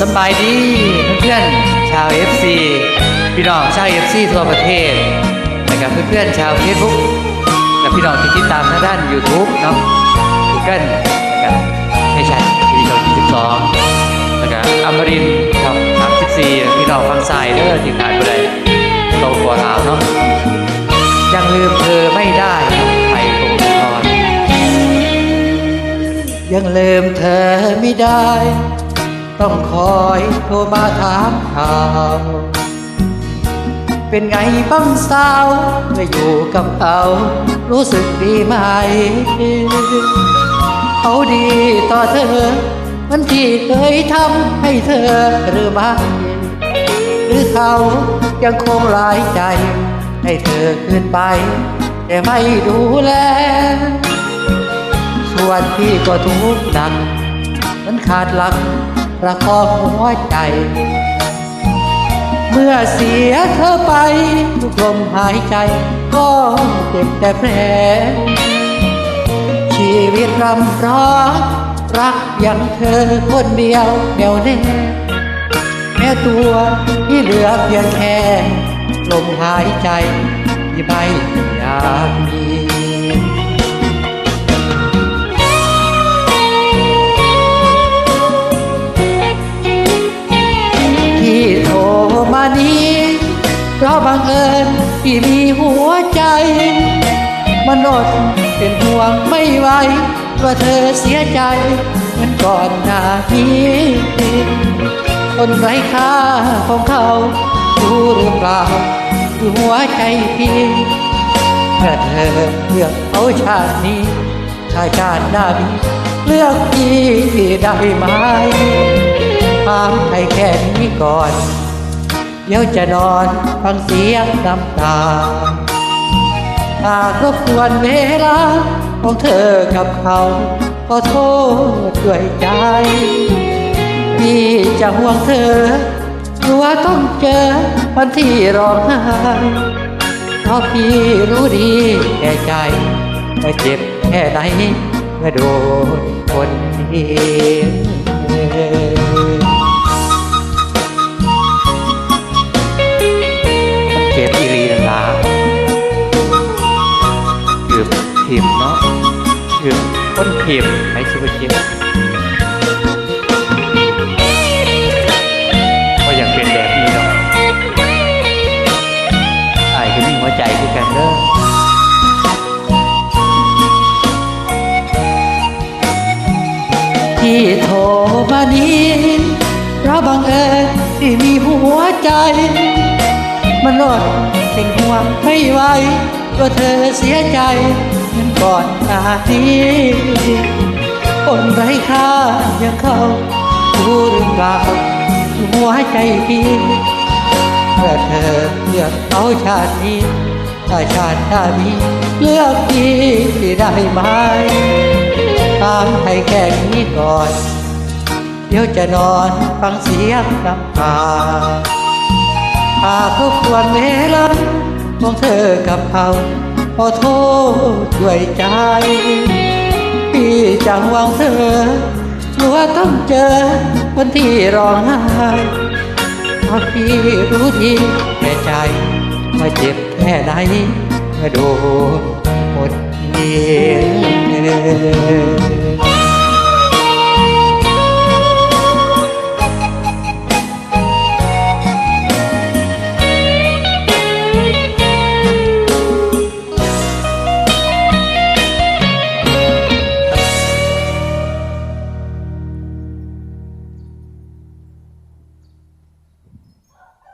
สบายดีเพื่อนๆชาว FC พี่น้องชาว FC ทั่วประเทศนะครับเพื่อนๆชาว Facebook และพี่น้องที่ติดตามทางด้าน YouTube เนาะ Google นะครับไม่ใช่ทีวีช่อง22นะครับอมรินทร์ช่อง34พี่น้องฟังสายเด้อที่ไปเยังลืมเธอไม่ได้ ต้องคอยโทรมาถามข่าว เป็นไงบ้างสาวเมื่ออยู่กับเขารู้สึกดีไหม เขาดีต่อเธอเหมันที่เคยทำให้เธอหรือไม่หรือเขายังคงหลายใจ ให้เธอคืนไป แต่ไม่ดูแล พี่ก็ทุกข์หนักมันขาดหลักประคองหัวใจ เมื่อเสียเธอไป ทุกลมหายใจ ก็เจ็บแต่แผลชีวิตรำร้องรักอย่างเธอคนเดียวแนวแน่แม้ตัวที่เหลือเพียงแค่ลมหายใจที่ไม่อยากมี บังเอิญที่มีหัวใจมันอดเป็นห่วงไม่ไหวว่าเธอเสียใจเหมือนก่อนหน้านี้คนไร้ค่าของเขารู้หรือเปล่าคือหัวใจพี่เมื่อเธอเลือกเอาชาตินี้ชาชาติหน้านี้เลือกพี่ได้ไหมถามให้แค่นี้ก่อน เดี๋ยวจะนอนฟังเสียงน้ำตาหากรบกวนเวลาของเธอกับเขาขอโทษด้วยใจพี่จะห่วงเธอกลัวต้องเจอวันที่ร้องไห้เพราะพี่รู้ดีแก่ใจว่าเจ็บแค่ไหนเมื่อโดนคนเดียว กือบทิมเนาะเกือบต้นทิมให้ชิบะเจ็บก็ยังเป็นแบบนี้เนาะไอ้ก็มีหัวใจคือกันเด้อที่โทรมานี้เพราะบังเอิญที่มีหัวใจ มันอดเป็นห่วงไม่ไหวว่าเธอเสียใจ เหมือนก่อนหน้านี้คนไร้ค่าอย่างเขารู้หรือเปล่าหัวใจพี่เมื่อเธอเลือกเอาชาตินี้ถ้าชาติหน้านี้เลือกพี่ได้ไหมตามให้แค่นี้ก่อน เดี๋ยวจะนอนฟังเสียงน้ำตาหากทุกวันเวลาของเธอกับเขา ขอโทษด้วยใจ พี่จังหวังเธอกลัวต้องเจอวันที่ร้องไห้ถ้าพี่รู้ทีแก่ใจว่าเจ็บแค่ไหนเมื่อโดนหมดเดีย